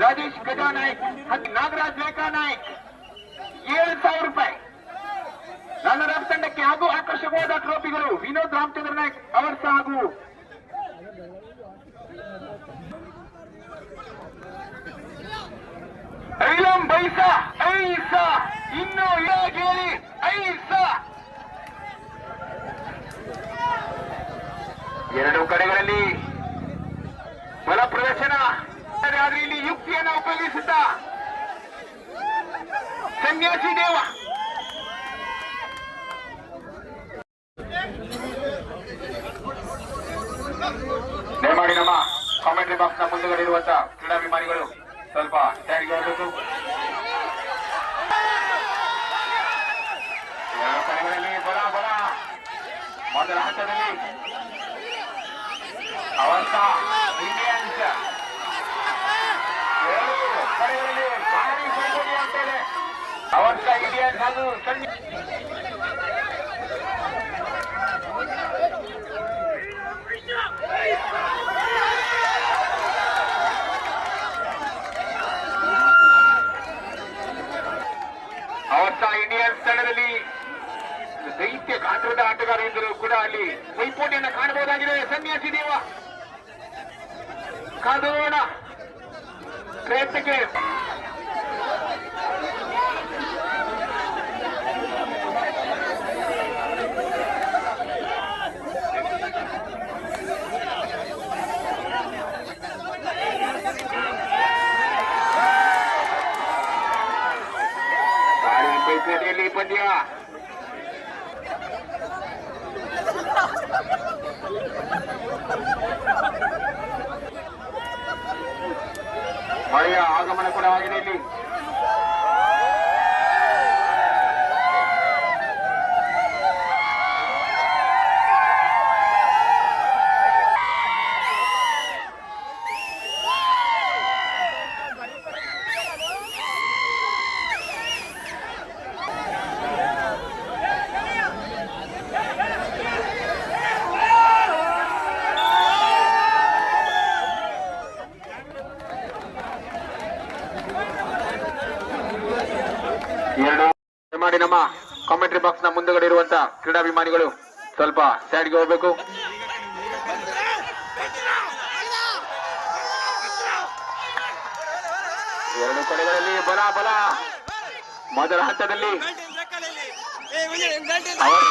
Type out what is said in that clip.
ರಾಜೇಶ್ ಗಜಾ ನಾಯ್ಕ್ ನಾಗರಾಜ್ ಲೇಖಾ ನಾಯ್ಕ್ ಏಳು ಸಾವಿರ ರೂಪಾಯಿ. ರನ್ನರ್ ಅಪ್ ತಂಡಕ್ಕೆ ಹಾಗೂ ಆಕರ್ಷಕವಾದ ಟ್ರೋಫಿಗಳು ವಿನೋದ್ ರಾಮಚಂದ್ರ ನಾಯ್ಕ್ ಅವರ್ಸ ಹಾಗೂ. ಐಲಂ ಬೈಸ, ಐಸ, ಇನ್ನು ಹೇಳಿ, ಐಸ. ಎರಡು ಕಡೆಗಳಲ್ಲಿ ಬಲ ಪ್ರದರ್ಶನ ಆದ್ರೆ ಇಲ್ಲಿ ಯುಕ್ತಿಯನ್ನು ಉಪಯೋಗಿಸುತ್ತ? ಸನ್ಯಾಸಿ ದೇವ. ದಯಮಾಡಿ ನಮ್ಮ ಕಾಮೆಂಟ್ರಿ ಬಾಕ್ಸ್ನ ಮುಂದುಗಡೆ ಇರುವಂತ ಕ್ರೀಡಾಭಿಮಾನಿಗಳು, ಸ್ವಲ್ಪ ತಯಾರಿಗೆ ಕಡೆಗಳಲ್ಲಿ ಬಲ ಬಲ. ಮೊದಲ ಹಂತದಲ್ಲಿ ಅವತ್ತ ಅವತ್ತ ಇಂಡಿಯನ್ ಹಾಗೂ ಸನ್ನಿ ಅವತ್ತ ಇಂಡಿಯನ್ಸ್ ತಂಡದಲ್ಲಿ ದೈತ್ಯ ಗಾತ್ರದ ಆಟಗಾರ ಇದ್ದರೂ ಕೂಡ ಅಲ್ಲಿ ಪೈಪೋಟಿಯನ್ನು ಕಾಣಬಹುದಾಗಿದೆ. ಸನ್ಯಾಸಿ ದೇವ. ಕಾದೋಣ. ಪ್ರಯತ್ನಕ್ಕೆ ಭಾರಿ ಪೈಪೋಟಿಯಲ್ಲಿ ಪಂದ್ಯ ಮಳೆಯ ಆಗಮನ ಕೂಡ ಆಗಿದೆ ಇಲ್ಲಿ ಎರಡು ಮಾಡಿ ನಮ್ಮ ಕಾಮೆಂಟ್ರಿ ಬಾಕ್ಸ್ನ ಮುಂದುಗಡೆ ಇರುವಂತ ಕ್ರೀಡಾಭಿಮಾನಿಗಳು ಸ್ವಲ್ಪ ಸೈಡ್ಗೆ ಹೋಗ್ಬೇಕು. ಎರಡು ಕಡೆಗಳಲ್ಲಿ ಬಲ ಬಲ. ಮೊದಲ ಹಂತದಲ್ಲಿ ಅವರ